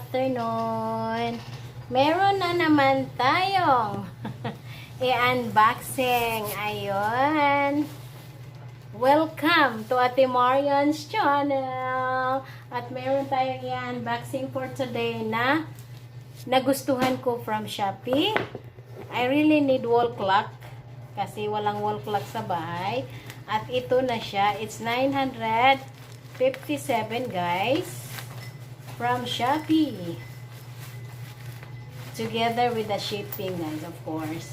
afternoon. Meron na naman tayong i-unboxing. Ayun. Welcome to Ate Marian's channel. At meron tayong i-unboxing for today na nagustuhan ko from Shopee. I really need wall clock kasi walang wall clock sa bahay. At ito na siya. It's 957 guys. From Shopee. Together with the shipping guys of course.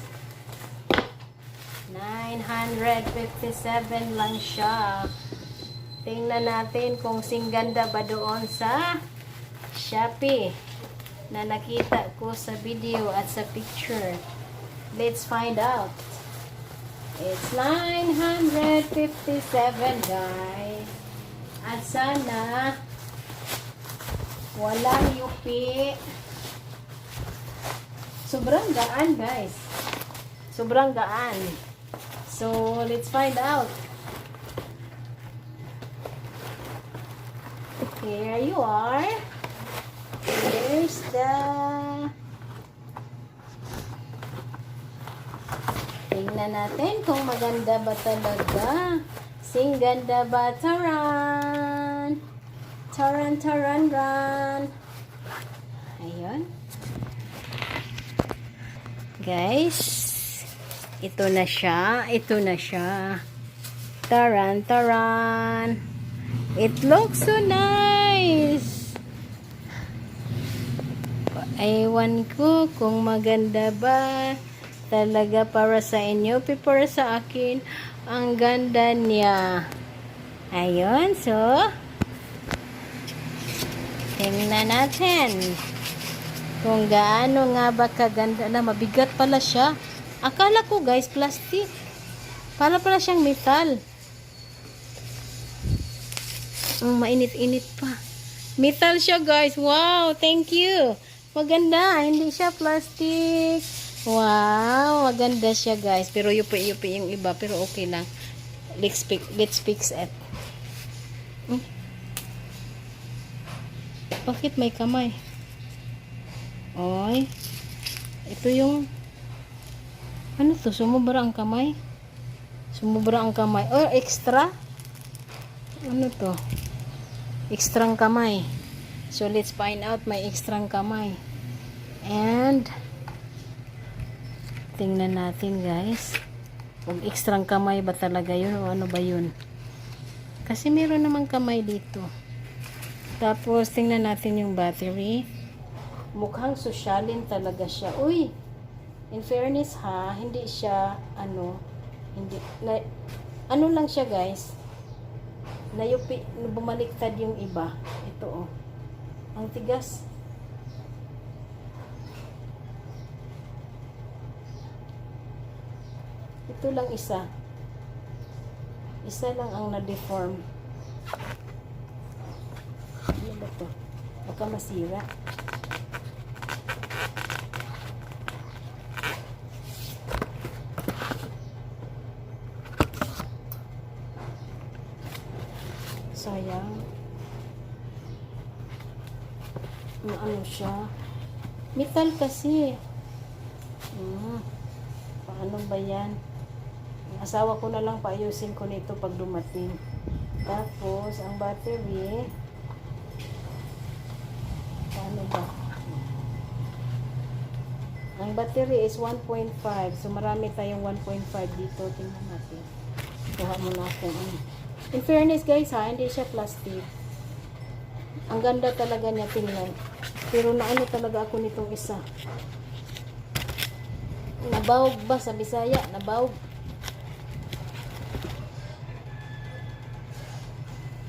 957 lang siya. Tingnan natin kung singganda ba doon sa Shopee na nakita ko sa video at sa picture. Let's find out. It's 957 guys. At sana walang yupi. Sobrang gaan guys. Sobrang gaan. So, let's find out. Here you are. Here's the Tingnan natin kung maganda ba talaga. Sing ganda ba taran? Taran, taran, ran. Ayun. Guys, ito na siya. Ito na siya. Taran, taran. It looks so nice. Ewan ko kung maganda ba talaga para sa inyo. Pero sa akin, ang ganda niya. Ayun, so, tingnan natin kung gaano nga ba kaganda na mabigat pala siya. Akala ko guys, plastic. Para pala siyang metal. Ang mainit-init pa. Metal siya guys. Wow, thank you. Maganda, hindi siya plastic. Wow, maganda siya guys. Pero yupi-yupi yung iba. Pero okay lang. Let's fix, let's fix it. Hmm? Bakit may kamay? Oy. Ito yung ano to? Sumubra ang kamay? Sumubra ang kamay. Oh, extra? Ano to? Extrang kamay. So, let's find out may extrang kamay. And, tingnan natin guys. Kung extrang kamay ba talaga yun o ano ba yun. Kasi meron naman kamay dito. Tapos, tingnan natin yung battery. Mukhang sosyalin talaga siya. Uy! In fairness ha, hindi siya, ano, hindi, na, ano lang siya guys, nayupi, bumaliktad yung iba. Ito oh. Ang tigas. Ito lang isa. Isa lang ang na-deform. Ano ba to? Baka masira. Sayang. Ano, ano siya? Metal kasi. Hmm. Paano ba yan? Asawa ko na lang paayusin ko nito pag dumating. Tapos, ang battery, paano ba? Ang battery is 1.5. So, marami tayong 1.5 dito. Tingnan natin. Kuha muna ano. In fairness guys ha, hindi siya plastic. Ang ganda talaga niya tingnan. Pero naano talaga ako nitong isa. Nabawg ba sa Bisaya? Nabawg.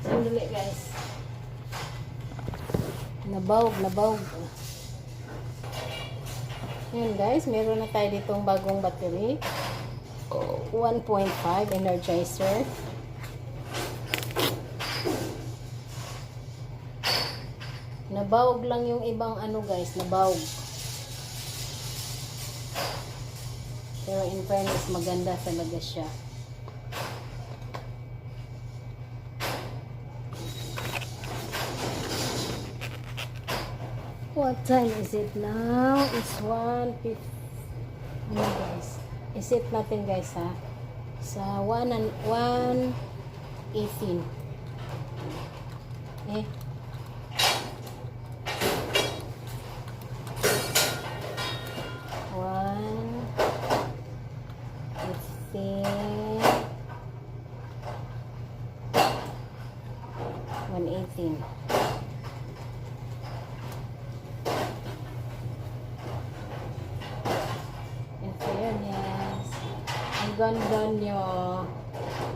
Sandali guys. Nabawg, nabawg. Yan guys, meron na tayo ditong bagong battery. 1.5 energizer. Nabawg lang yung ibang ano guys, nabawg. Pero in fairness, maganda talaga siya. What time is it now? It's 1 Ano guys? Isip natin guys ha. Sa 1 and 1 18. Eh. One fifteen one eighteen. In fairness, ang ganda nyo.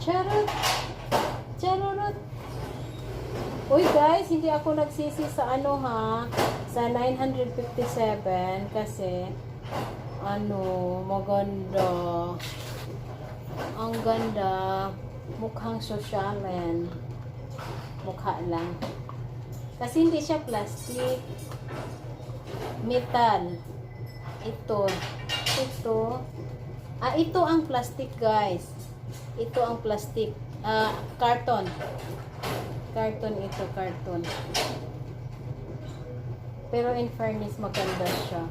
Charot! Charot! Uy guys, hindi ako nagsisi sa ano ha, sa 957 kasi ano, maganda. Ang ganda. Mukhang sosyalen. Mukha lang. Kasi hindi siya plastic. Metal. Ito. Ito. Ah, ito ang plastic guys. Ito ang plastic. Ah, carton. Carton ito, carton. Pero in fairness, maganda siya.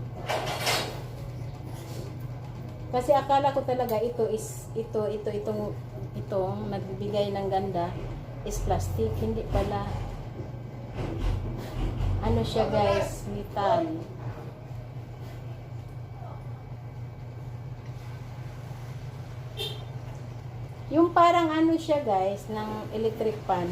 Kasi akala ko talaga ito is ito ito itong itong nagbibigay ng ganda is plastic, hindi pala. Ano siya guys, metal. Yung parang ano siya guys, ng electric pan.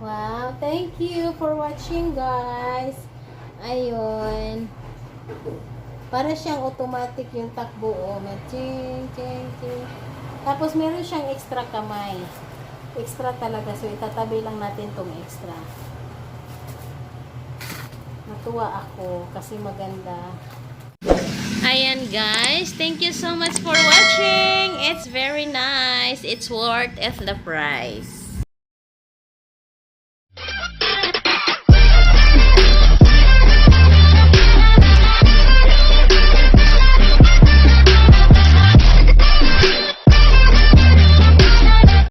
Wow, thank you for watching guys. Ayun. Para siyang automatic yung takbo. Oh. May ching, ching, ching. Tapos meron siyang extra kamay. Extra talaga. So itatabi lang natin tong extra. Natuwa ako kasi maganda. Ayan guys, thank you so much for watching. It's very nice. It's worth it the price.